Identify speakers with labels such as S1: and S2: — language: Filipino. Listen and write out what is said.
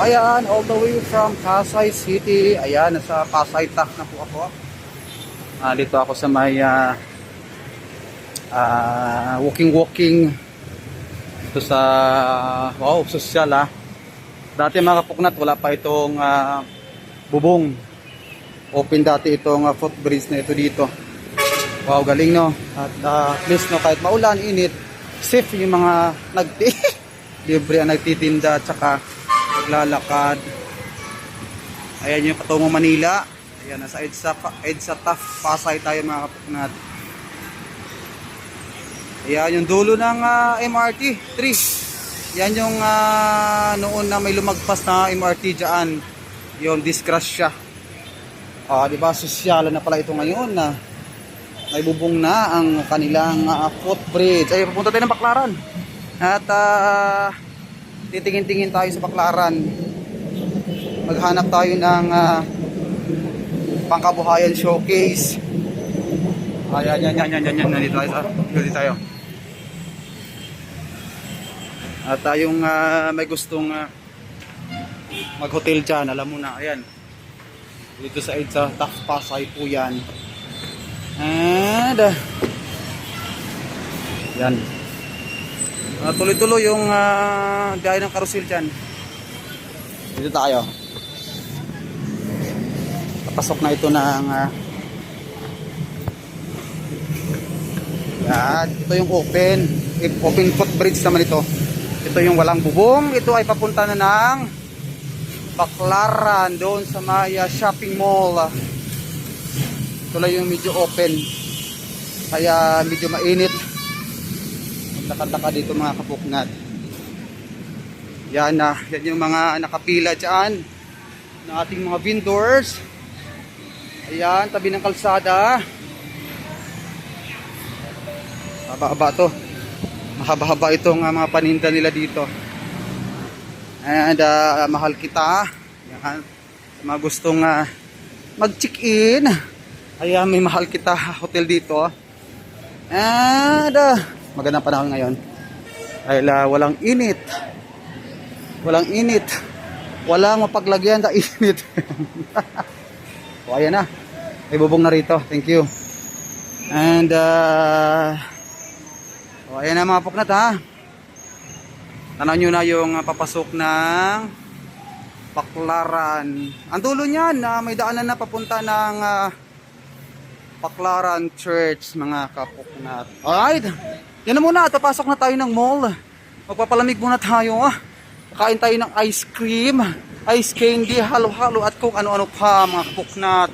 S1: ayan, all the way from Pasay City. Ayan, nasa Pasay Tak na po ako. Ah, dito ako sa may ah, ah, walking-walking dito sa wow, sosyal ah. Dati mga kapuknat, wala pa itong ah, bubong. Open dati itong ah, footbridge na ito dito. Wow, galing no. At ah, at least no, kahit maulan, init, safe yung mga nagti libre ang nagtitinda at saka naglalakad. Ayan yung patungo Manila. Ayan, nasa EDSA, EDSA TAF, Pasay tayo mga kapuknat. Ayan yung dulo ng ah, MRT 3. Yan yung ah, noon na may lumagpas na MRT dyan. Yung disgrasya. Ah, di ba sosyalan na pala ito ngayon na may bubong na ang kanilang ah, footbridge. Ay, papunta tayo ng Baklaran. At ah, titingin-tingin tayo sa Baklaran. Maghanap tayo ng ah, pangkabuhayan showcase. Ayan, yan, yan, yan, yan, yan. Nandito tayo. sa- tayo. At tayong ah, may gustong ah, mag-hotel dyan, alam mo na, ayan. Dito sa EDSA, Taf Pasay po yan. And, ah, yan. Ah, tuloy-tuloy yung uh, biyahe ng carousel dyan. Dito tayo. Papasok na ito ng ah, yan. Ito yung open. Open footbridge naman ito. Ito yung walang bubong. Ito ay papunta na ng Baklaran doon sa Maya Shopping Mall. Lang yung medyo open. Kaya medyo mainit. Taka-taka dito mga kapuknat. Yan na. Yan yung mga nakapila dyan. Ng ating mga vendors. Ayan, tabi ng kalsada. Haba-haba to. Mahaba-haba itong mga paninda nila dito. And uh, mahal kita. Yan. Sa mga gustong uh, mag-check-in. Ayan, may mahal kita hotel dito. And uh, magandang panahon ngayon. Dahil uh, walang init. Walang init. Walang mapaglagyan na init. o ayan na. May bubong na rito. Thank you. And uh, o ayan na mga puknat ha. Tanaw nyo na yung uh, papasok ng Paklaran. Ang dulo niyan, na may daanan na papunta ng uh, Paklaran Church, mga kapuknat. Alright, yan na muna. At pasok na tayo ng mall. Magpapalamig muna tayo. Ah. Kain tayo ng ice cream, ice candy, halo-halo at kung ano-ano pa, mga kapuknat.